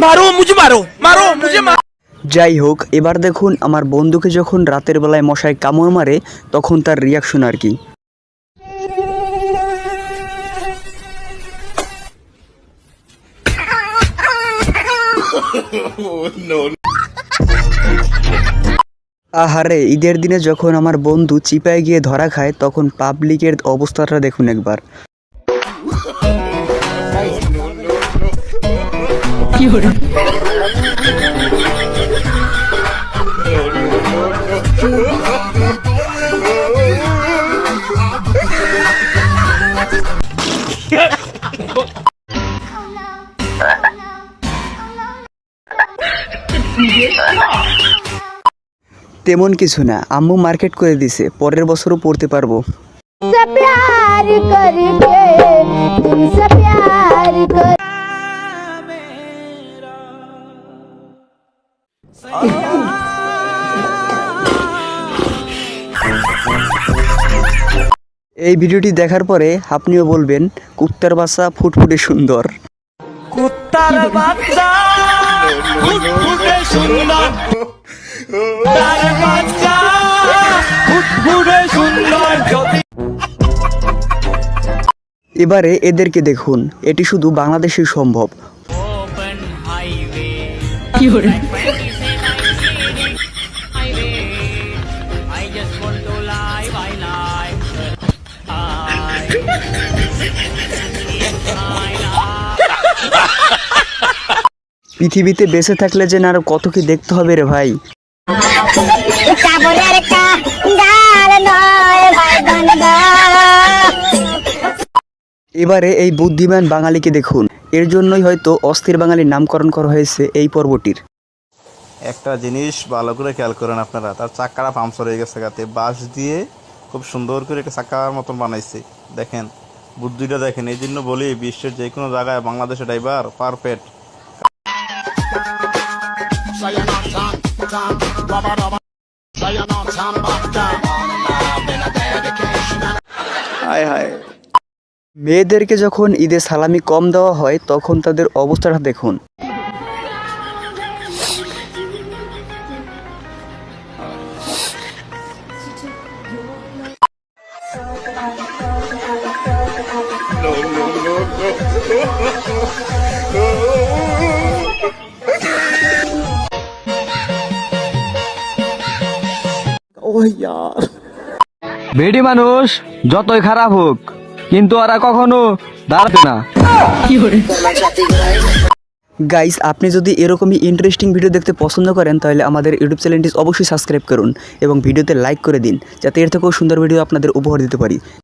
মারো মারো মারো যাই হোক এবার দেখুন আমার বন্ধুকে যখন রাতের বেলায় মশায় কামড় মারে তখন তার রিয়াকশন আর কি। oh, No. আহারে ঈদের দিনে যখন আমার বন্ধু চিপায় গিয়ে ধরা খায় তখন পাবলিকের অবস্থাটা দেখুন একবার। তেমন কিছু না। আম্মু মার্কেট করে দিছে পরের বছরও পড়তে পারব। এই ভিডিওটি দেখার পরে আপনিও বলবেন কুত্তার বাসা ফুটফুটে সুন্দর। কুত্তার বাসা ফুটফুটে সুন্দর। এবারে এদেরকে দেখুন এটি শুধু বাংলাদেশে সম্ভব। পৃথিবীতে বেঁচে থাকলে যে না আর কত কি দেখতে হবে রে ভাই? নয় এবারে এই বুদ্ধিমান বাঙালিকে দেখুন। এর জন্যই হয়তো অস্থির বাঙালির নামকরণ করা হয়েছে এই পর্বটির। একটা জিনিস ভালো করে খেয়াল করেন আপনারা তার চাক্কাটা পাংচার হয়ে গেছে গাতে বাঁশ দিয়ে খুব সুন্দর করে একটা চাক্কার মতন বানাইছে। দেখেন বুদ্ধিটা দেখেন এই জন্য বলি বিশ্বের যে কোনো জায়গায় বাংলাদেশের ড্রাইভার পারফেক্ট। হায় হায় মেয়েদেরকে যখন ঈদে সালামি কম দেওয়া হয় তখন তাদের অবস্থাটা দেখুন বেডি মানুষ যতই খারাপ হোক কিন্তু ওরা কখনো দাঁড়াবে না। গাইস আপনি যদি এরকমই ইন্টারেস্টিং ভিডিও দেখতে পছন্দ করেন তাহলে আমাদের ইউটিউব চ্যানেলটি অবশ্যই সাবস্ক্রাইব করুন এবং ভিডিওতে লাইক করে দিন যাতে এর থেকেও সুন্দর ভিডিও আপনাদের উপহার দিতে পারি।